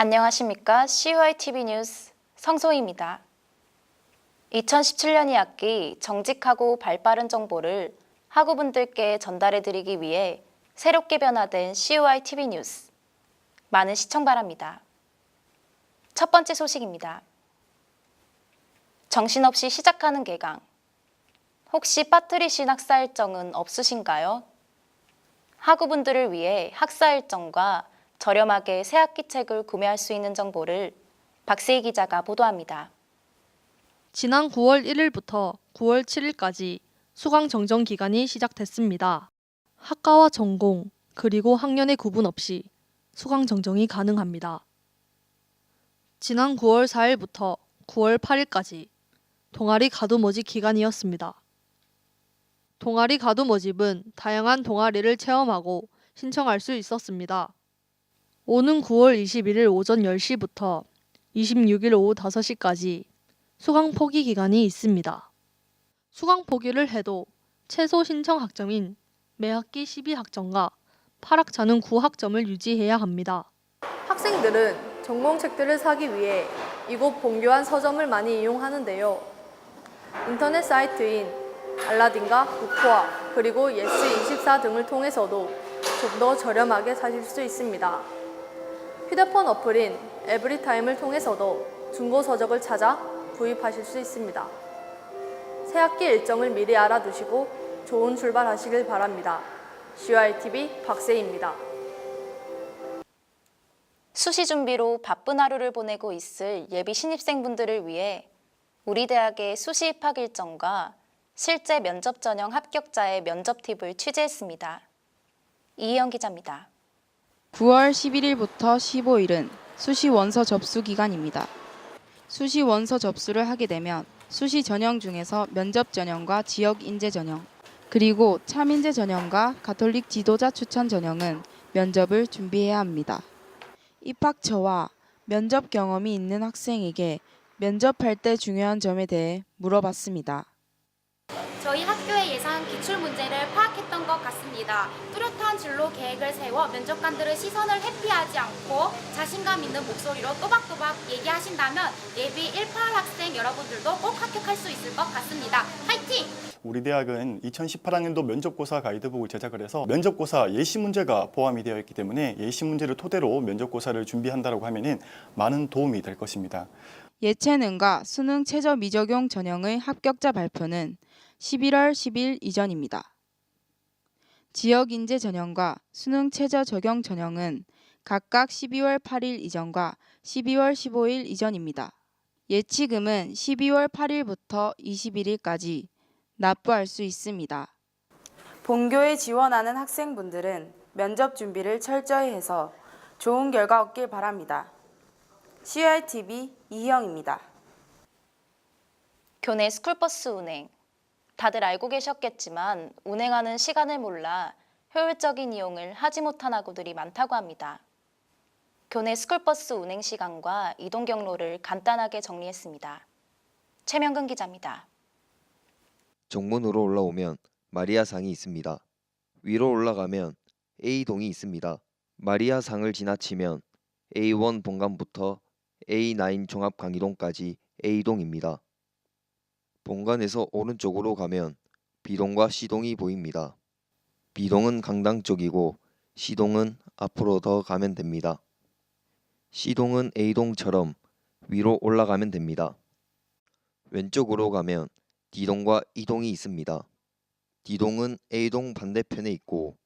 안녕하십니까. CUI-TV 뉴스 성소희입니다. 2017년 2학기 정직하고 발빠른 정보를 학우분들께 전달해드리기 위해 새롭게 변화된 CUI-TV 뉴스. 많은 시청 바랍니다. 첫 번째 소식입니다. 정신없이 시작하는 개강. 혹시 빠뜨리신 학사 일정은 없으신가요? 학우분들을 위해 학사 일정과 저렴하게 새 학기 책을 구매할 수 있는 정보를 박세희 기자가 보도합니다. 지난 9월 1일부터 9월 7일까지 수강 정정 기간이 시작됐습니다. 학과와 전공, 그리고 학년의 구분 없이 수강 정정이 가능합니다. 지난 9월 4일부터 9월 8일까지 동아리 가두 모집 기간이었습니다. 동아리 가두 모집은 다양한 동아리를 체험하고 신청할 수 있었습니다. 오는 9월 21일 오전 10시부터 26일 오후 5시까지 수강 포기 기간이 있습니다. 수강 포기를 해도 최소 신청 학점인 매학기 12학점과 8학차는 9학점을 유지해야 합니다. 학생들은 전공책들을 사기 위해 이곳 본교한 서점을 많이 이용하는데요. 인터넷 사이트인 알라딘과 부코아 그리고 예스24 등을 통해서도 좀 더 저렴하게 사실 수 있습니다. 휴대폰 어플인 에브리타임을 통해서도 중고 서적을 찾아 구입하실 수 있습니다. 새학기 일정을 미리 알아두시고 좋은 출발하시길 바랍니다. CYTV 박세희입니다. 수시 준비로 바쁜 하루를 보내고 있을 예비 신입생분들을 위해 우리 대학의 수시 입학 일정과 실제 면접 전형 합격자의 면접 팁을 취재했습니다. 이희영 기자입니다. 9월 11일부터 15일은 수시 원서 접수 기간입니다. 수시 원서 접수를 하게 되면 수시 전형 중에서 면접 전형과 지역 인재 전형, 그리고 참인재 전형과 가톨릭 지도자 추천 전형은 면접을 준비해야 합니다. 입학처와 면접 경험이 있는 학생에게 면접할 때 중요한 점에 대해 물어봤습니다. 저희 학교의 예상 기출 문제를 파악했던 것 같습니다. 뚜렷한 진로 계획을 세워 면접관들의 시선을 회피하지 않고 자신감 있는 목소리로 또박또박 얘기하신다면 예비 18 학생 여러분들도 꼭 합격할 수 있을 것 같습니다. 화이팅! 우리 대학은 2018학년도 면접고사 가이드북을 제작을 해서 면접고사 예시 문제가 포함이 되어 있기 때문에 예시 문제를 토대로 면접고사를 준비한다고 하면은 많은 도움이 될 것입니다. 예체능과 수능 최저 미적용 전형의 합격자 발표는 11월 10일 이전입니다. 지역 인재 전형과 수능 최저 적용 전형은 각각 12월 8일 이전과 12월 15일 이전입니다. 예치금은 12월 8일부터 21일까지 납부할 수 있습니다. 본교에 지원하는 학생분들은 면접 준비를 철저히 해서 좋은 결과 얻길 바랍니다. CITV 이희영입니다. 교내 스쿨버스 운행. 다들 알고 계셨겠지만 운행하는 시간을 몰라 효율적인 이용을 하지 못한 학우들이 많다고 합니다. 교내 스쿨버스 운행 시간과 이동 경로를 간단하게 정리했습니다. 최명근 기자입니다. 정문으로 올라오면 마리아상이 있습니다. 위로 올라가면 A동이 있습니다. 마리아상을 지나치면 A1 본관부터 A9 종합 강의동까지 A동입니다. 본관에서 오른쪽으로 가면 B동과 C동이 보입니다. B동은 강당 쪽이고 C동은 앞으로 더 가면 됩니다. C동은 A동처럼 위로 올라가면 됩니다. 왼쪽으로 가면 D동과 E동이 있습니다. D동은 A동 반대편에 있고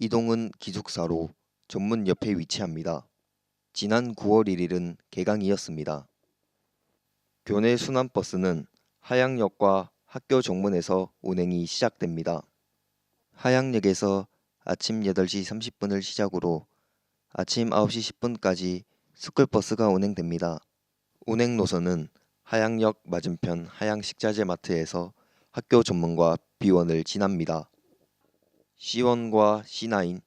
E동은 기숙사로 전문 옆에 위치합니다. 지난 9월 1일은 개강이었습니다. 교내 순환버스는 하양역과 학교 정문에서 운행이 시작됩니다. 하양역에서 아침 8시 30분을 시작으로 아침 9시 10분까지 스쿨버스가 운행됩니다. 운행 노선은 하양역 맞은편 하양식자재 마트에서 학교 전문과 B1을 지납니다. C1과 C9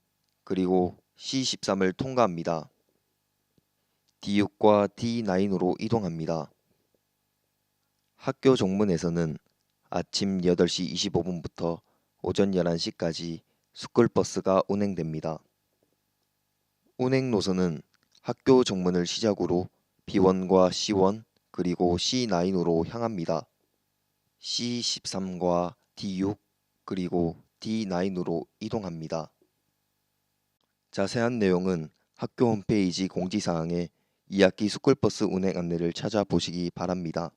그리고 C13을 통과합니다. D6과 D9으로 이동합니다. 학교 정문에서는 아침 8시 25분부터 오전 11시까지 스쿨버스가 운행됩니다. 운행 노선은 학교 정문을 시작으로 B1과 C1 그리고 C9으로 향합니다. C13과 D6 그리고 D9으로 이동합니다. 자세한 내용은 학교 홈페이지 공지사항에 2학기 스쿨버스 운행 안내를 찾아보시기 바랍니다.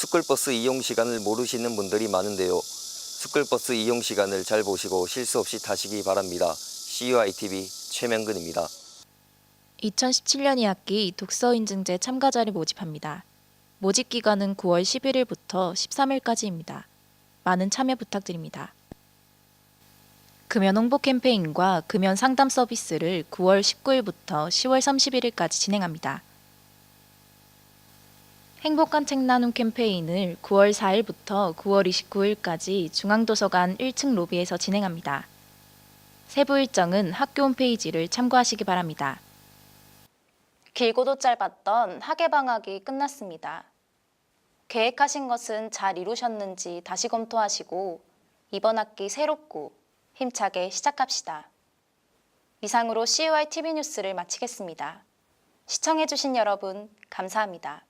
스쿨버스 이용 시간을 모르시는 분들이 많은데요. 스쿨버스 이용 시간을 잘 보시고 실수 없이 타시기 바랍니다. CUITV 최명근입니다. 2017년 2학기 독서 인증제 참가자를 모집합니다. 모집 기간은 9월 11일부터 13일까지입니다. 많은 참여 부탁드립니다. 금연 홍보 캠페인과 금연 상담 서비스를 9월 19일부터 10월 31일까지 진행합니다. 행복한 책 나눔 캠페인을 9월 4일부터 9월 29일까지 중앙도서관 1층 로비에서 진행합니다. 세부 일정은 학교 홈페이지를 참고하시기 바랍니다. 길고도 짧았던 학예 방학이 끝났습니다. 계획하신 것은 잘 이루셨는지 다시 검토하시고 이번 학기 새롭고 힘차게 시작합시다. 이상으로 CUI TV 뉴스를 마치겠습니다. 시청해주신 여러분 감사합니다.